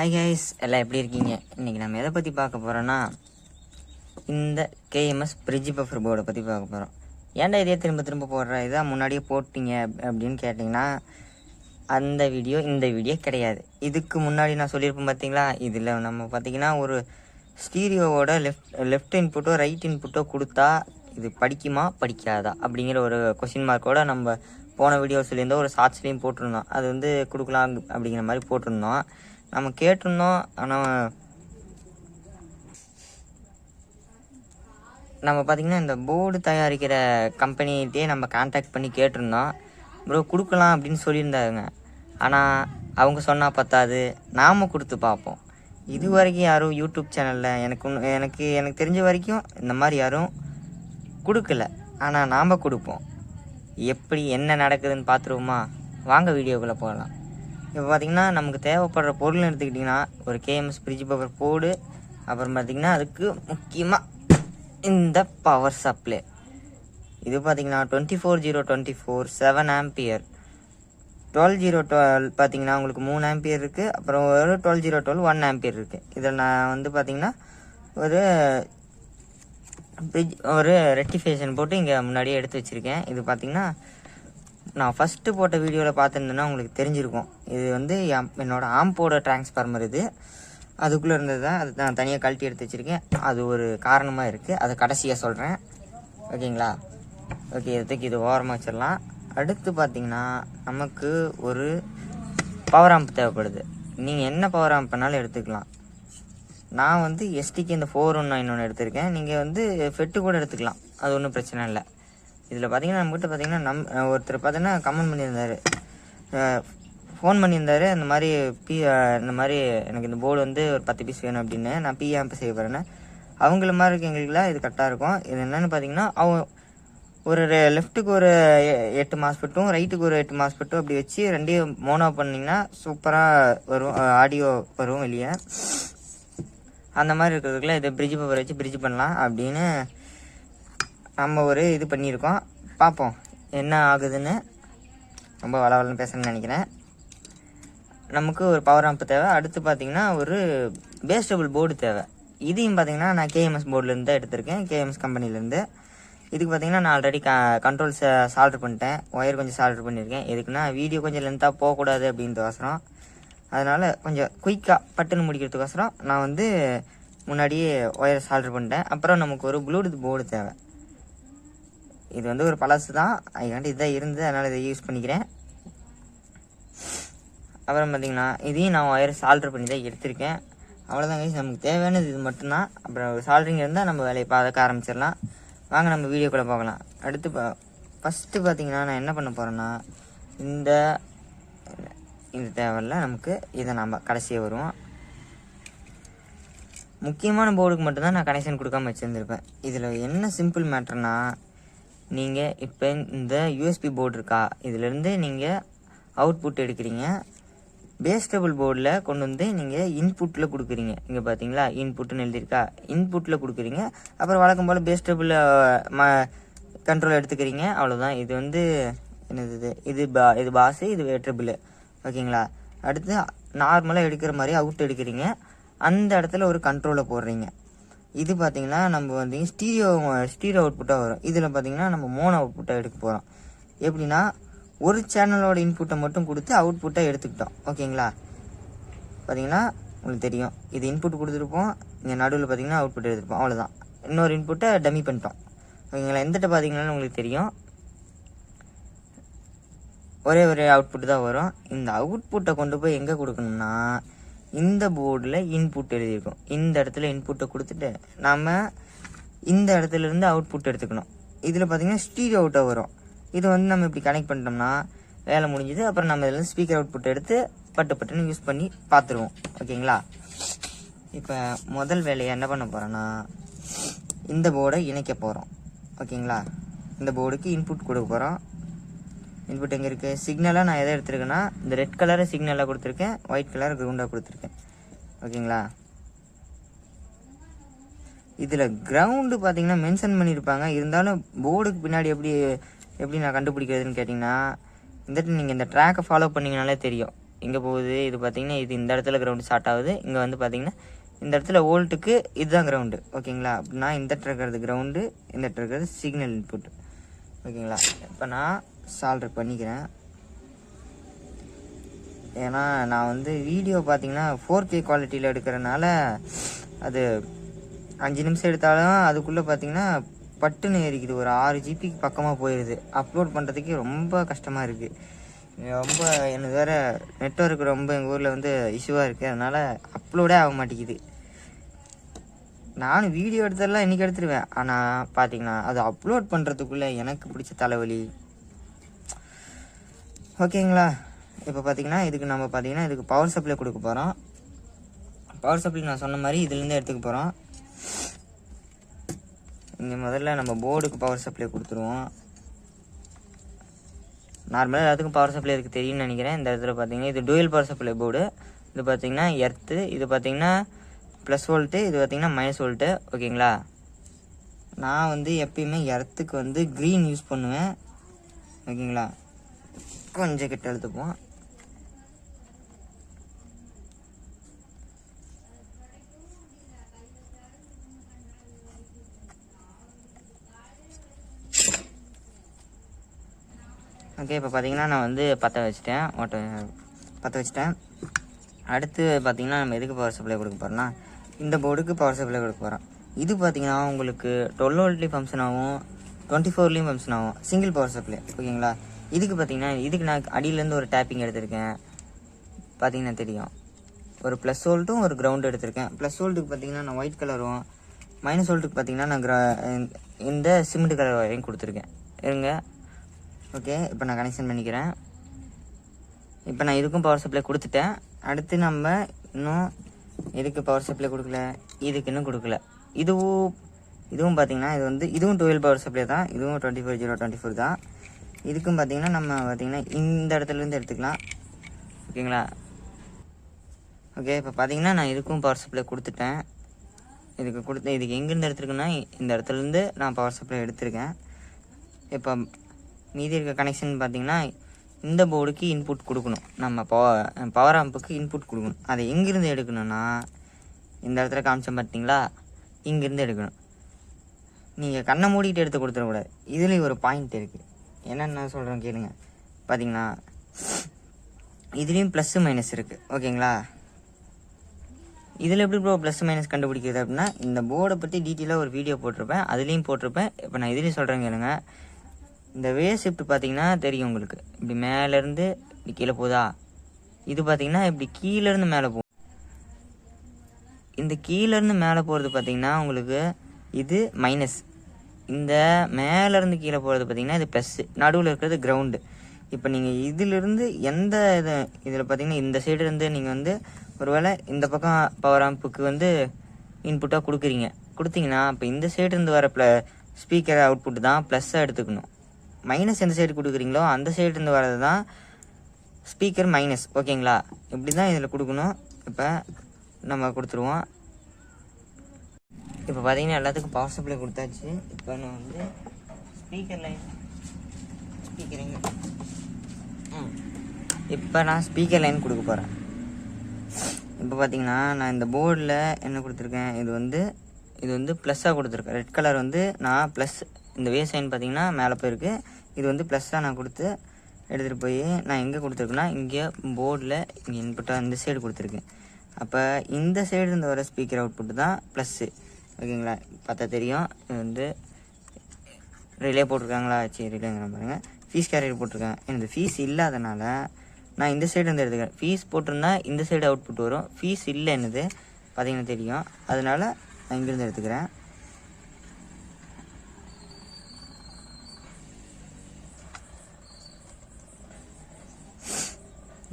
Hi guys எல்லாம் எப்படி இருக்கீங்க? இன்றைக்கி நம்ம எதை பற்றி பார்க்க போகிறோன்னா இந்த கேஎம்எஸ் ஃப்ரிட்ஜ் பஃபர் போர்டை பற்றி பார்க்க போகிறோம் ஏன்டா இதே திரும்ப திரும்ப போடுற? இதாக முன்னாடியே போட்டிங்க அப்படின்னு கேட்டிங்கன்னா அந்த வீடியோ இந்த வீடியோ கிடையாது. இதுக்கு முன்னாடி நான் சொல்லியிருப்பேன் பார்த்தீங்களா இதில் நம்ம பார்த்தீங்கன்னா ஒரு ஸ்டீரியோவோட லெஃப்ட் லெஃப்ட் இன்புட்டோ ரைட் இன்புட்டோ கொடுத்தா இது படிக்குமா? படிக்காதா? அப்படிங்கிற ஒரு கொஷின் மார்க்கோட நம்ம போன வீடியோ சொல்லியிருந்தோம் ஒரு ஷார்ட்ஸ்லேயும் போட்டிருந்தோம். அது வந்து கொடுக்கலாம் அப்படிங்கிற மாதிரி போட்டிருந்தோம். நம்ம கேட்டிருந்தோம் ஆனால் நம்ம பார்த்திங்கன்னா இந்த போர்டு தயாரிக்கிற கம்பெனிகிட்டே நம்ம கான்டாக்ட் பண்ணி கேட்டிருந்தோம். ப்ரோ கொடுக்கலாம் அப்படின்னு சொல்லியிருந்தாங்க ஆனால் அவங்க சொன்னால் பத்தாது. நாம் கொடுத்து பார்ப்போம் இது வரைக்கும் யாரும் யூடியூப் சேனலில் எனக்கு எனக்கு எனக்கு தெரிஞ்ச வரைக்கும் இந்த மாதிரி யாரும் கொடுக்கல. ஆனால் நாம் கொடுப்போம். எப்படி என்ன நடக்குதுன்னு பார்த்துருவோமா வாங்க வீடியோக்குள்ளே போகலாம். இப்போ பார்த்தீங்கன்னா நமக்கு தேவைப்படுற பொருள்னு எடுத்துக்கிட்டிங்கன்னா ஒரு கேஎம்எஸ் ஃப்ரிட்ஜ் பவர் போர்டு அப்புறம் பார்த்தீங்கன்னா அதுக்கு முக்கியமாக இந்த பவர் சப்ளை. இது பார்த்தீங்கன்னா twenty four zero twenty four seven ampere twelve zero twelve பார்த்தீங்கன்னா உங்களுக்கு மூணு ஆம்பியர் இருக்குது அப்புறம் ஒரு twelve zero twelve one ampere இருக்குது இதில் நான் வந்து பார்த்தீங்கன்னா ஒரு ஃப்ரிட்ஜ் ஒரு ரெக்டிஃபிகேஷன் போட்டு இங்கே முன்னாடியே எடுத்து வச்சுருக்கேன். இது பார்த்தீங்கன்னா நான் ஃபஸ்ட்டு போட்ட வீடியோவில் பார்த்துருந்தேன்னா உங்களுக்கு தெரிஞ்சிருக்கும். இது வந்து என் என்னோட ஆம்போட டிரான்ஸ்ஃபார்மர் இது. அதுக்குள்ளே இருந்தது தான் அது நான் தனியாக கழட்டி எடுத்து வச்சுருக்கேன். அது ஒரு காரணமாக இருக்குது அதை கடைசியாக சொல்கிறேன் ஓகேங்களா? ஓகே இதுக்கு இது ஓரமாக வச்சிடலாம். அடுத்து பார்த்தீங்கன்னா நமக்கு ஒரு பவர் ஆம்ப் தேவைப்படுது. நீங்கள் என்ன பவர் ஆம்ப் வேணாலும் எடுத்துக்கலாம். நான் வந்து எஸ்டிக்கு இந்த ஃபோர் ஒன் நைன் ஒன்று எடுத்திருக்கேன். நீங்கள் வந்து ஃபெட்டு கூட எடுத்துக்கலாம். அது ஒன்றும் பிரச்சனை இல்லை. இதில் பார்த்தீங்கன்னா நம்மகிட்ட பார்த்தீங்கன்னா நம் ஒருத்தர் பார்த்தீங்கன்னா கமெண்ட் பண்ணியிருந்தார். ஃபோன் பண்ணியிருந்தாரு. இந்த மாதிரி பி இந்த மாதிரி எனக்கு இந்த போர்டு வந்து ஒரு பத்து பீஸ் வேணும் அப்படின்னு. நான் பி ஆம்ப் செய்ய போகிறேன்னு அவங்கள மாதிரி இருக்கவங்களுக்குலாம் இது கரெக்டாக இருக்கும். இது என்னென்னு பார்த்தீங்கன்னா அவங்க ஒரு லெஃப்ட்டுக்கு ஒரு எ- எட்டு மாஸ்பெட்டும் ரைட்டுக்கு ஒரு எட்டு மாஸ்பெட்டும் அப்படி வச்சு ரெண்டையும் மோனோ பண்ணிங்கன்னா சூப்பராக வரும். ஆடியோ வரும் வெளியே. அந்த மாதிரி இருக்கிறதுக்குலாம் இதை பிரிட்ஜ் பேப்பர் வச்சு பிரிட்ஜ் பண்ணலாம் அப்படின்னு நம்ம ஒரு இது பண்ணியிருக்கோம். பார்ப்போம் என்ன ஆகுதுன்னு ரொம்ப வளவலன்னு பேசுகிறேன்னு நினைக்கிறேன். நமக்கு ஒரு பவர் ஆம்ப் தேவை. அடுத்து பார்த்தீங்கன்னா ஒரு பேஸ்டபிள் போர்டு தேவை. இதையும் பார்த்தீங்கன்னா நான் கேஎம்எஸ் போர்டுலேருந்து தான் எடுத்திருக்கேன். கேஎம்எஸ் கம்பெனிலேருந்து இதுக்கு பார்த்தீங்கன்னா நான் ஆல்ரெடி க கண்ட்ரோல் சால்டர் பண்ணிட்டேன். ஒயர் கொஞ்சம் சால்டர் பண்ணியிருக்கேன். எதுக்குன்னா வீடியோ கொஞ்சம் லென்த்தாக போகக்கூடாது அப்படின்றதுக்கோசரம் அதனால் கொஞ்சம் குயிக்காக பட்டுன்னு முடிக்கிறதுக்கோசரம் நான் வந்து முன்னாடியே ஒயர் சால்டர் பண்ணிட்டேன். அப்புறம் நமக்கு ஒரு ப்ளூடூத் போர்டு தேவை. இது வந்து ஒரு பழசு தான். அதுக்காண்டி இதான் இருந்தது அதனால் இதை யூஸ் பண்ணிக்கிறேன். அப்புறம் பார்த்தீங்கன்னா இதையும் நான் ஒயரை ஆல்ட்ரு பண்ணி தான் எடுத்திருக்கேன். அவ்வளோதான் கைஸ் நமக்கு தேவையானது இது மட்டும்தான். அப்புறம் சால்ட்ரிங் இருந்தால் நம்ம வேலையை பார்க்க ஆரம்பிச்சிடலாம். வாங்க நம்ம வீடியோக்குள்ளே பார்க்கலாம் அடுத்து பா ஃபஸ்ட்டு பார்த்தீங்கன்னா நான் என்ன பண்ண போகிறேன்னா இந்த இது தேவையில்ல. நமக்கு இதை நம்ம கடைசியாக வருவோம். முக்கியமான போர்டுக்கு மட்டும்தான் நான் கனெக்ஷன் கொடுக்காம வச்சுருந்துருப்பேன். இதில் என்ன சிம்பிள் மேட்ருனா நீங்கள் இப்போ இந்த யூஎஸ்பி போர்டு இருக்கா? இதுலேருந்து நீங்கள் அவுட்புட் எடுக்கிறீங்க. பேஸ்டபிள் போர்டில் கொண்டு வந்து நீங்கள் இன்புட்டில் கொடுக்குறீங்க. இங்கே பார்த்தீங்களா இன்புட்னு எழுதியிருக்கா? இன்புட்டில் கொடுக்குறீங்க. அப்புறம் வழக்கம் போல் பேஸ்டபிள் ம கண்ட்ரோல் எடுத்துக்கிறீங்க. அவ்வளோதான் இது வந்து என்னது இது? இது பா இது பாஸு இது வேட்ரபிள் ஓகேங்களா? அடுத்து நார்மலாக எடுக்கிற மாதிரி அவுட் எடுக்கிறீங்க. அந்த இடத்துல ஒரு கண்ட்ரோலை போடுறீங்க. இது பார்த்தீங்கன்னா நம்ம வந்து ஸ்டீரியோ ஸ்டீரியோ அவுட்புட்டாக வரும். இதில் பார்த்தீங்கன்னா நம்ம மோனோ அவுட்புட்டாக எடுக்க போகிறோம் எப்படின்னா ஒரு சேனலோட இன்புட்டை மட்டும் கொடுத்து அவுட்புட்டாக எடுத்துக்கிட்டோம். ஓகேங்களா? பார்த்தீங்கன்னா உங்களுக்கு தெரியும். இது இன்புட் கொடுத்துருப்போம் இங்கே நடுவில் பார்த்தீங்கன்னா அவுட்புட் எடுத்துருப்போம் அவ்வளோதான் இன்னொரு இன்புட்டை டம்மி பண்ணிட்டோம். ஓகேங்களா? எந்திட்ட பார்த்தீங்கன்னா உங்களுக்கு தெரியும். ஒரே ஒரே அவுட்புட் தான் வரும். இந்த அவுட்புட்டை கொண்டு போய் எங்கே கொடுக்கணும்னா இந்த போர்டில் இன்புட் எழுதியிருக்கோம். இந்த இடத்துல இன்புட்டை கொடுத்துட்டு நம்ம இந்த இடத்துல இருந்து அவுட்புட் எடுத்துக்கணும். இதில் பார்த்திங்கன்னா ஸ்டீரியோ அவுட்டாக வரும். இது வந்து நம்ம இப்படி கனெக்ட் பண்ணிட்டோம்னா வேலை முடிஞ்சுது. அப்புறம் நம்ம இதில் ஸ்பீக்கர் அவுட்புட் எடுத்து பட்டு பட்டுன்னு யூஸ் பண்ணி பார்த்துருவோம் ஓகேங்களா? இப்போ முதல் வேலையை என்ன பண்ண போகிறோன்னா இந்த போர்டை இணைக்க போகிறோம் ஓகேங்களா? இந்த போர்டுக்கு இன்புட் கொடுக்க போகிறோம் இன்புட் எங்கே இருக்குது சிக்னலாக நான் எதை எடுத்திருக்கேன்னா இந்த ரெட் கலரை சிக்னலாக கொடுத்துருக்கேன் ஒயிட் கலர் க்ரௌண்டாக கொடுத்துருக்கேன். ஓகேங்களா? இதில் கிரவுண்டு பார்த்தீங்கன்னா மென்ஷன் பண்ணியிருப்பாங்க இருந்தாலும் போர்டுக்கு பின்னாடி எப்படி எப்படி நான் கண்டுபிடிக்கிறதுன்னு கேட்டிங்கன்னா இந்த நீங்கள் இந்த ட்ராக்கை ஃபாலோ பண்ணிங்கனாலே தெரியும். இங்கே போகுது? இது பார்த்தீங்கன்னா இது இந்த இடத்துல கிரவுண்டு ஸ்டார்ட் ஆகுது. இங்கே வந்து பார்த்தீங்கன்னா இந்த இடத்துல வோல்ட்டுக்கு இதுதான் கிரவுண்டு ஓகேங்களா? அப்படின்னா இந்த இருக்கிறது கிரவுண்டு இந்த இருக்கிறது சிக்னல் இன்புட் ஓகேங்களா? இப்போ நான் சால்ட்ரு பண்ணிக்கிறேன். ஏன்னா நான் வந்து வீடியோ பார்த்தீங்கன்னா ஃபோர் கே குவாலிட்டியில் எடுக்கிறனால அது அஞ்சு நிமிஷம் எடுத்தாலும் அதுக்குள்ளே பார்த்தீங்கன்னா பட்டுன்னு ஏறிக்குது ஒரு ஆறு ஜிபிக்கு பக்கமாக போயிடுது அப்லோட் பண்ணுறதுக்கே ரொம்ப கஷ்டமாக இருக்குது ரொம்ப எனக்கு வேறு நெட்ஒர்க் ரொம்ப எங்கள் ஊரில் வந்து இஷ்யூவாக இருக்குது அதனால் அப்லோடே ஆக மாட்டேங்குது. நானும் வீடியோ எடுத்ததெல்லாம் இன்றைக்கி எடுத்துருவேன். ஆனால் பார்த்தீங்கன்னா அது அப்லோட் பண்ணுறதுக்குள்ளே எனக்கு பிடிச்ச தலைவலி ஓகேங்களா இப்போ பார்த்தீங்கன்னா இதுக்கு நம்ம பார்த்தீங்கன்னா இதுக்கு பவர் சப்ளை கொடுக்க போகிறோம் பவர் சப்ளை நான் சொன்ன மாதிரி இதுலேருந்து எடுத்துக்க போகிறோம் இங்கே முதல்ல நம்ம போர்டுக்கு பவர் சப்ளை கொடுத்துருவோம். நார்மலாக எல்லாத்துக்கும் பவர் சப்ளை இருக்குது தெரியும்னு நினைக்கிறேன். இந்த இடத்துல பார்த்தீங்கன்னா இது டூயல் பவர் சப்ளை போர்டு இது பார்த்தீங்கன்னா எர்த்து இது பார்த்தீங்கன்னா ப்ளஸ் வோல்ட்டு இது பார்த்தீங்கன்னா மைனஸ் வோல்ட்டு ஓகேங்களா நான் வந்து எப்பயுமே எர்த்துக்கு வந்து க்ரீன் யூஸ் பண்ணுவேன். ஓகேங்களா கொஞ்சம் கிட்ட எழுத்துப்போம் ஓகே இப்போ பார்த்தீங்கன்னா நான் வந்து பற்ற வச்சுட்டேன். ஓட்ட பற்ற வச்சுட்டேன். அடுத்து பார்த்தீங்கன்னா நம்ம எதுக்கு பவர் சப்ளை கொடுக்க போகிறோம்னா இந்த போர்டுக்கு பவர் சப்ளை கொடுக்க போகிறோம் இது பார்த்தீங்கன்னா உங்களுக்கு டுவெல் வோல்ட்லேயும் ஃபங்க்ஷன் ஆகும் டுவெண்ட்டி ஃபோர்லேயும் ஃபங்க்ஷன் ஆகும் சிங்கிள் பவர் சப்ளை ஓகேங்களா இதுக்கு பார்த்தீங்கன்னா இதுக்கு நான் அடியிலேருந்து ஒரு டேப்பிங் எடுத்திருக்கேன். பார்த்தீங்கன்னா தெரியும். ஒரு ப்ளஸ் ஹோல்ட்டும் ஒரு கிரவுண்ட் எடுத்திருக்கேன். ப்ளஸ் ஹோல்ட்டுக்கு பார்த்தீங்கன்னா நான் ஒயிட் கலரும் மைனஸ் ஹோல்ட்டுக்கு பார்த்தீங்கன்னா நான் கிரா இந்த சிமெண்ட் கலர் வரையும் கொடுத்துருக்கேன். இருங்க. ஓகே இப்போ நான் கனெக்ஷன் பண்ணிக்கிறேன். இப்போ நான் இதுக்கும் பவர் சப்ளை கொடுத்துட்டேன். அடுத்து நம்ம இன்னும் எதுக்கு பவர் சப்ளை கொடுக்கல? இதுக்கு இன்னும் கொடுக்கல. இதுவும் இதுவும் பார்த்தீங்கன்னா இது வந்து இதுவும் டுவெல் பவர் சப்ளை தான். இதுவும் twenty four zero twenty four தான். இதுக்கும் பார்த்தீங்கன்னா நம்ம பார்த்தீங்கன்னா இந்த இடத்துலேருந்து எடுத்துக்கலாம். ஓகேங்களா? ஓகே இப்போ பார்த்தீங்கன்னா நான் இதுக்கும் பவர் சப்ளை கொடுத்துட்டேன். இதுக்கு கொடுத்து இதுக்கு எங்கேருந்து எடுத்துருக்குன்னா இந்த இடத்துலேருந்து நான் பவர் சப்ளை எடுத்திருக்கேன். இப்போ மீதி இருக்க கனெக்ஷன் பார்த்தீங்கன்னா இந்த போர்டுக்கு இன்புட் கொடுக்கணும். நம்ம பவர் பவர் ஆம்புக்கு இன்புட் கொடுக்கணும். அதை எங்கேருந்து எடுக்கணும்னா இந்த இடத்துல காமிச்சேன் பார்த்தீங்களா இங்கேருந்து எடுக்கணும். நீங்கள் கண்ணை மூடிட்டு எடுத்து கொடுத்துடக்கூடாது. இதுலேயும் ஒரு பாயிண்ட் இருக்குது என்னென்ன சொல்கிறேன் கேளுங்க. பார்த்தீங்கன்னா இதுலேயும் ப்ளஸ்ஸு மைனஸ் இருக்குது ஓகேங்களா? இதில் எப்படி ப்ரோ ப்ளஸ் மைனஸ் கண்டுபிடிக்கிறது அப்படின்னா இந்த போர்டை பற்றி டீட்டெயிலாக ஒரு வீடியோ போட்டிருப்பேன். அதுலேயும் போட்டிருப்பேன். இப்போ நான் இதுலேயும் சொல்கிறேன் கேளுங்க. இந்த வே ஷிஃப்ட் பார்த்தீங்கன்னா தெரியும் உங்களுக்கு. இப்படி மேலேருந்து இப்படி கீழே போதா? இது பார்த்தீங்கன்னா இப்படி கீழேருந்து மேலே போகும் இந்த கீழேருந்து மேலே போகிறது பார்த்தீங்கன்னா உங்களுக்கு இது மைனஸ் இந்த மேலேருந்து கீழே போகிறது பார்த்தீங்கன்னா இது ப்ளஸ்ஸு நடுவில் இருக்கிறது கிரவுண்டு இப்போ நீங்கள் இதிலிருந்து எந்த இது இதில் பார்த்தீங்கன்னா இந்த சைடு இருந்து நீங்கள் வந்து ஒருவேளை இந்த பக்கம் பவர் ஆம்புக்கு வந்து இன்புட்டாக கொடுக்குறீங்க. கொடுத்தீங்கன்னா இப்போ இந்த சைடுலேருந்து வர ப்ள ஸ்பீக்கர் அவுட்புட் தான் ப்ளஸ்ஸாக எடுத்துக்கணும். மைனஸ் எந்த சைடு கொடுக்குறீங்களோ அந்த சைடுலேருந்து வரது வர்றது தான் ஸ்பீக்கர் மைனஸ் ஓகேங்களா இப்படி தான் இதில் கொடுக்கணும். இப்போ நம்ம கொடுத்துருவோம். இப்போ பார்த்தீங்கன்னா எல்லாத்துக்கும் பவர் சப்ளை கொடுத்தாச்சு. இப்போ நான் வந்து ஸ்பீக்கர் லைன் ஸ்பீக்கர் ம். இப்போ நான் ஸ்பீக்கர் லைன் கொடுக்க போகிறேன் இப்போ பார்த்தீங்கன்னா நான் இந்த போர்டில் என்ன கொடுத்துருக்கேன்? இது வந்து இது வந்து ப்ளஸ்ஸாக கொடுத்துருக்கேன். ரெட் கலர் வந்து நான் ப்ளஸ் இந்த வே சைன் பார்த்தீங்கன்னா மேலே போயிருக்கு. இது வந்து ப்ளஸ்ஸாக நான் கொடுத்து எடுத்துகிட்டு போய் நான் எங்கே கொடுத்துருக்கேன்னா இங்கே போர்டில் இங்கே இன்புட்டாக இந்த சைடு கொடுத்துருக்கேன். அப்போ இந்த சைடு இருந்து வர ஸ்பீக்கர் அவுட்புட்டு தான் ப்ளஸ்ஸு ஓகேங்களா? பார்த்தா தெரியும். இது வந்து ரிலே போட்டிருக்காங்களா? சரி ரிலேங்கிற பாருங்கள் ஃபீஸ் கேரியர் போட்டிருக்கேன் எனக்கு ஃபீஸ் இல்லாதனால நான் இந்த சைடு வந்து எடுத்துக்கிறேன். ஃபீஸ் போட்டிருந்தா இந்த சைடு அவுட்புட் வரும். ஃபீஸ் இல்லை என்னது? பார்த்தீங்கன்னா தெரியும். அதனால நான் இங்கேருந்து எடுத்துக்கிறேன்.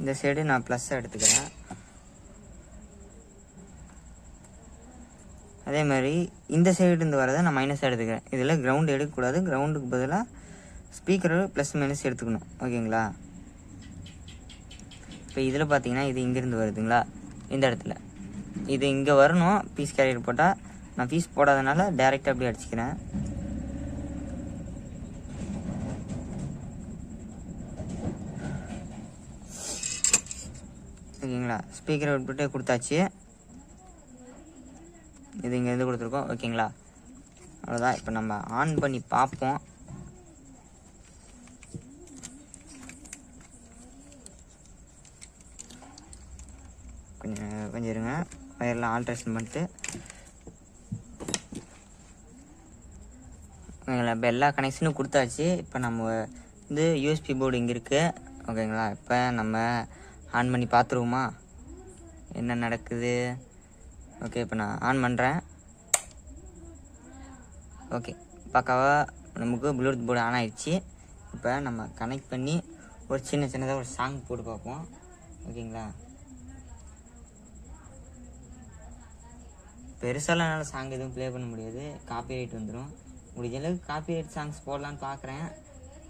இந்த சைடு நான் ப்ளஸ் எடுத்துக்கிறேன். அதே மாதிரி இந்த சைடுலேருந்து வரதை நான் மைனஸ் எடுத்துக்கிறேன். இதில் கிரவுண்டு எடுக்கக்கூடாது. கிரவுண்டுக்கு பதிலாக ஸ்பீக்கர் ப்ளஸ் மைனஸ் எடுத்துக்கணும். ஓகேங்களா? இப்போ இதில் பார்த்தீங்கன்னா இது இங்கேருந்து வருதுங்களா? இந்த இடத்துல. இது இங்கே வரணும். பீஸ் கேரியர் போட்டால் நான் பீஸ் போடாதனால டேரெக்டாக அப்படியே அடிச்சுக்கிறேன். ஓகேங்களா? ஸ்பீக்கர் அவுட்புட்டே கொடுத்தாச்சு. இது இங்கேருந்து கொடுத்துருக்கோம். ஓகேங்களா? அவ்வளோதான் இப்போ நம்ம ஆன் பண்ணி பார்ப்போம். கொஞ்சம் கொஞ்சம் இருங்க. வயர்லாம் ஆல்ட்ரேஷன் பண்ணிட்டு. ஓகேங்களா? இப்போ எல்லா கனெக்ஷனும் கொடுத்தாச்சு. இப்போ நம்ம வந்து யூஎஸ்பி போர்டு இங்கே இருக்குது ஓகேங்களா? இப்போ நம்ம ஆன் பண்ணி பார்த்துருவோமா? என்ன நடக்குது? ஓகே இப்போ நான் ஆன் பண்ணுறேன் ஓகே பக்காவாக நமக்கு ப்ளூடூத் போர்டு ஆன் ஆகிடுச்சி இப்போ நம்ம கனெக்ட் பண்ணி ஒரு சின்ன சின்னதாக ஒரு சாங் போட்டு பார்ப்போம். ஓகேங்களா பெருசாலாம் என்னால் சாங் எதுவும் ப்ளே பண்ண முடியாது. காப்பிரைட் வந்துடும் முடிஞ்ச அளவுக்கு காப்பிரைட் சாங்ஸ் போடலான்னு பார்க்குறேன்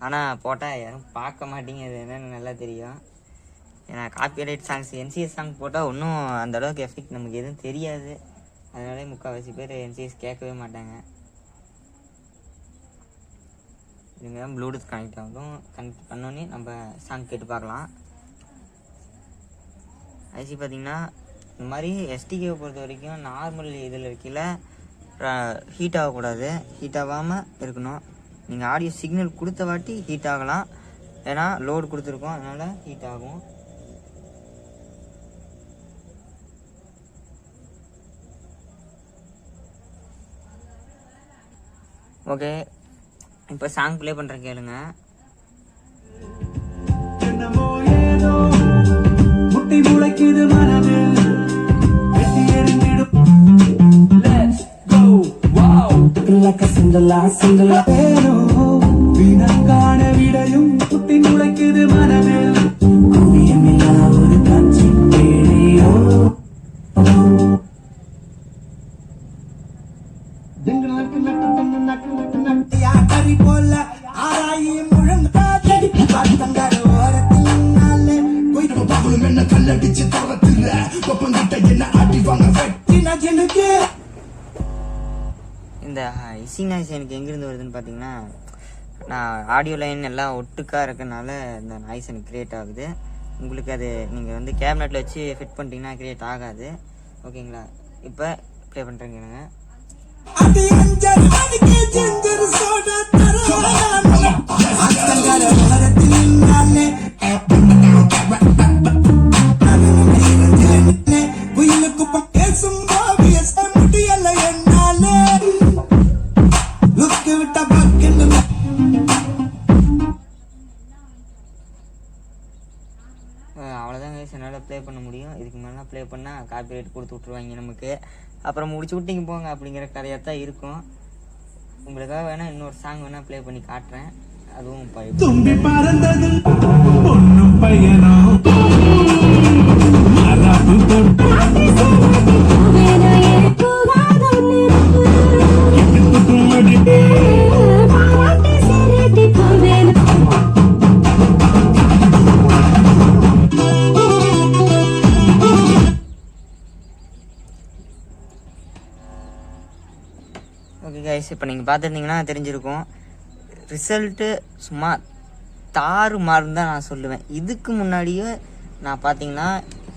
ஆனால் போட்டால் யாரும் பார்க்க மாட்டேங்குது. என்னென்னு என்னன்னு நல்லா தெரியும். ஏன்னா காப்பிரைட் சாங்ஸ் என்சிஎஸ் சாங் போட்டால் ஒன்றும் அந்த அளவுக்கு எஃபெக்ட் நமக்கு எதுவும் தெரியாது. அதனால முக்கால்வாசி பேர் என்சிஎஸ் கேட்கவே மாட்டாங்க. இதுங்க ப்ளூடூத் கனெக்ட் ஆகும் கனெக்ட் பண்ணோன்னே நம்ம சாங் கேட்டு பார்க்கலாம். ஐசி பார்த்தீங்கன்னா இந்த மாதிரி எஸ்டிகேவை பொறுத்த வரைக்கும் நார்மல் இதில் இருக்கையில் ஹீட் ஆகக்கூடாது. ஹீட் ஆகாமல் இருக்கணும். நீங்கள் ஆடியோ சிக்னல் கொடுத்த வாட்டி ஹீட் ஆகலாம். ஏன்னா லோடு கொடுத்துருக்கோம். அதனால் ஹீட் ஆகும். ஓகே. இப்போ சாங் ப்ளே பண்ணுறேன் கேளுங்க. முட்டி முளைக்குது மனது. a Cinderella, Cinderella. ஏனோ வினங்கான விடையும் முட்டி முளைக்குது மனதில் ஆடியோ லைன் எல்லாம் ஒட்டுக்காக இருக்கனால இந்த நாய்ஸ் எனக்கு க்ரியேட் ஆகுது. உங்களுக்கு அது நீங்கள் வந்து கேபினெட்டில் வச்சு ஃபிட் பண்ணிட்டீங்கன்னா க்ரியேட் ஆகாது. ஓகேங்களா? இப்போ ப்ளே பண்ணுறேங்க அது இதுக்கு மேலாம் ப்ளே பண்ணால் காப்பிரைட் கொடுத்து விட்ருவாங்க நமக்கு. அப்புறம் முடிச்சு விட்டிங்க போங்க அப்படிங்கிற கதையாக தான் இருக்கும். உங்களுக்காக வேணால் இன்னொரு சாங் வேணால் ப்ளே பண்ணி காட்டுறேன். அதுவும் இப்போ ஓகே கைஸ் இப்போ நீங்கள் பார்த்துருந்தீங்கன்னா தெரிஞ்சிருக்கும். ரிசல்ட்டு சும்மா தாறு மாறுன்னு தான் நான் சொல்லுவேன். இதுக்கு முன்னாடியே நான் பார்த்தீங்கன்னா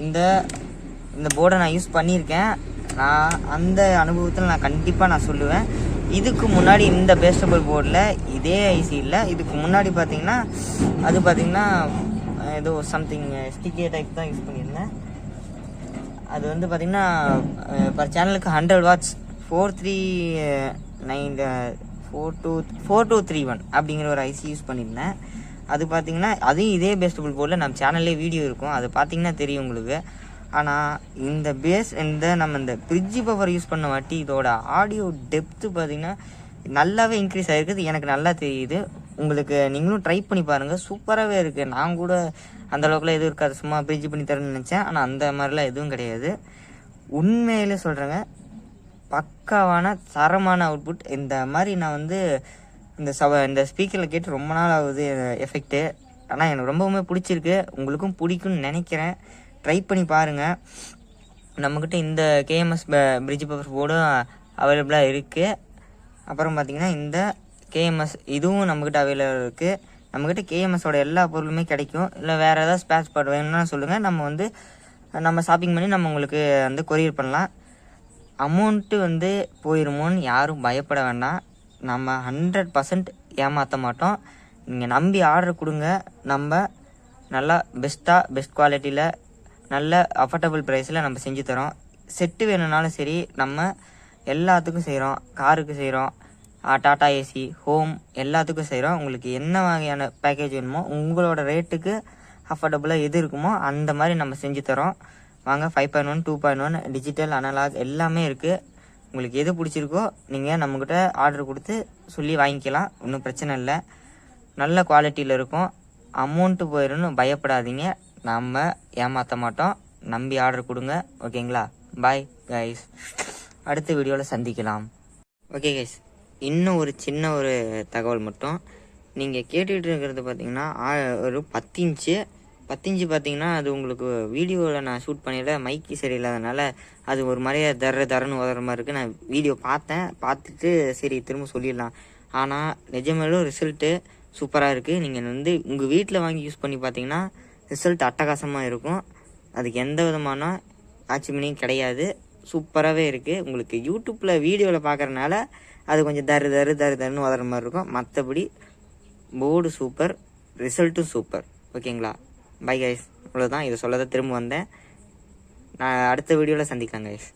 இந்த இந்த போர்டை நான் யூஸ் பண்ணியிருக்கேன். நான் அந்த அனுபவத்தில் நான் கண்டிப்பாக நான் சொல்லுவேன். இதுக்கு முன்னாடி இந்த பேஸ்டபிள் போர்டில் இதே ஐசி இல்லை. இதுக்கு முன்னாடி பார்த்தீங்கன்னா அது பார்த்தீங்கன்னா ஏதோ சம்திங் ஸ்டிக்கே டைப் தான் யூஸ் பண்ணியிருந்தேன். அது வந்து பார்த்திங்கன்னா பர் சேனலுக்கு hundred watts four three nine four two four two three one அப்படிங்கிற ஒரு ஐசி யூஸ் பண்ணியிருந்தேன். அது பார்த்தீங்கன்னா அதுவும் இதே பேஸ்டபுள் போர்டில் நம்ம சேனல்லே வீடியோ இருக்கும். அது பார்த்தீங்கன்னா தெரியும் உங்களுக்கு. ஆனால் இந்த பேஸ் இந்த நம்ம இந்த பிரிட்ஜி பவர் யூஸ் பண்ண வாட்டி இதோட ஆடியோ டெப்த்து பார்த்தீங்கன்னா நல்லாவே இன்க்ரீஸ் ஆகிருக்குது எனக்கு நல்லா தெரியுது. உங்களுக்கு நீங்களும் ட்ரை பண்ணி பாருங்கள் சூப்பராகவே இருக்குது நான் கூட அந்த அளவுக்குலாம் எதுவும் இருக்காது. சும்மா பிரிட்ஜ் பண்ணி தரேன்னு நினச்சேன். ஆனால் அந்த மாதிரிலாம் எதுவும் கிடையாது. உண்மையிலே சொல்கிறேங்க பக்காவான தரமான அவுட்புட் இந்த மாதிரி நான் வந்து இந்த சவ இந்த ஸ்பீக்கரில் கேட்டு ரொம்ப நாள் ஆகுது எஃபெக்ட்டு ஆனால் எனக்கு ரொம்பவுமே பிடிச்சிருக்கு. உங்களுக்கும் பிடிக்கும்னு நினைக்கிறேன். ட்ரை பண்ணி பாருங்கள் நம்மக்கிட்ட இந்த கேஎம்எஸ் பிரிட்ஜ் பவர் போர்டும் அவைலபிளாக இருக்குது அப்புறம் பார்த்திங்கன்னா இந்த கேஎம்எஸ் இதுவும் நம்மக்கிட்ட அவைலபிள் இருக்குது நம்மக்கிட்ட கேஎம்எஸோட எல்லா பொருளுமே கிடைக்கும். இல்லை வேறு ஏதாவது ஸ்பேஸ் ஸ்பாட் வேணும்னா சொல்லுங்கள் நம்ம வந்து நம்ம ஷாப்பிங் பண்ணி நம்ம உங்களுக்கு வந்து கொரியர் பண்ணலாம். அமௌண்ட்டு வந்து போயிருமோன்னு யாரும் பயப்பட வேண்டாம். நம்ம ஹண்ட்ரட் பர்சன்ட் ஏமாற்ற மாட்டோம். நீங்கள் நம்பி ஆர்டர் கொடுங்க. நம்ம நல்லா பெஸ்ட்டாக பெஸ்ட் குவாலிட்டியில் நல்ல அஃபர்டபுள் ப்ரைஸில் நம்ம செஞ்சு தரோம். செட்டு வேணும்னாலும் சரி நம்ம எல்லாத்துக்கும் செய்கிறோம் காருக்கு செய்கிறோம் டாட்டா ஏசி ஹோம் எல்லாத்துக்கும் செய்கிறோம் உங்களுக்கு என்ன வகையான பேக்கேஜ் வேணுமோ உங்களோட ரேட்டுக்கு அஃபோர்டபுளாக எது இருக்குமோ அந்த மாதிரி நம்ம செஞ்சு தரோம். வாங்க five point one two point one digital analogue எல்லாமே இருக்குது உங்களுக்கு எது பிடிச்சிருக்கோ நீங்கள் நம்மக்கிட்ட ஆர்டர் கொடுத்து சொல்லி வாங்கிக்கலாம். ஒன்றும் பிரச்சனை இல்லை. நல்ல குவாலிட்டியில் இருக்கும். அமௌண்ட்டு போயிடும்னு பயப்படாதீங்க. நம்ம ஏமாற்ற மாட்டோம். நம்பி ஆர்டர் கொடுங்க. ஓகேங்களா பாய் கைஸ் அடுத்த வீடியோவில் சந்திக்கலாம். ஓகே கைஸ் இன்னும் ஒரு சின்ன ஒரு தகவல் மட்டும். நீங்கள் கேட்டுக்கிட்டு இருக்கிறது பார்த்தீங்கன்னா ஒரு பத்து இன்ச்சு பத்து பார்த்தீங்கன்னா அது உங்களுக்கு வீடியோவில் நான் ஷூட் பண்ணிடல மைக்கு சரியில்லாதனால அது ஒரு மாதிரியே தர தரன்னு உதற மாதிரி இருக்குது நான் வீடியோ பார்த்தேன் பார்த்துட்டு சரி திரும்ப சொல்லிடலாம். ஆனால் நிஜமேலும் ரிசல்ட்டு சூப்பராக இருக்குது நீங்கள் வந்து உங்கள் வீட்டில் வாங்கி யூஸ் பண்ணி பார்த்தீங்கன்னா ரிசல்ட் அட்டகாசமாக இருக்கும். அதுக்கு எந்த விதமான ஆட்சிமணியும் கிடையாது. சூப்பராகவே இருக்குது உங்களுக்கு யூடியூப்பில் வீடியோவில் பார்க்குறனால அது கொஞ்சம் தரு தரு தரு தருன்னு உதற மாதிரி இருக்கும். மற்றபடி போர்டு சூப்பர் ரிசல்ட்டும் சூப்பர் ஓகேங்களா பை கைஸ் அவ்வளோதான் இதை சொல்ல தான் திரும்ப வந்தேன். நான் அடுத்த வீடியோவில் சந்திக்கலாம் கைஸ்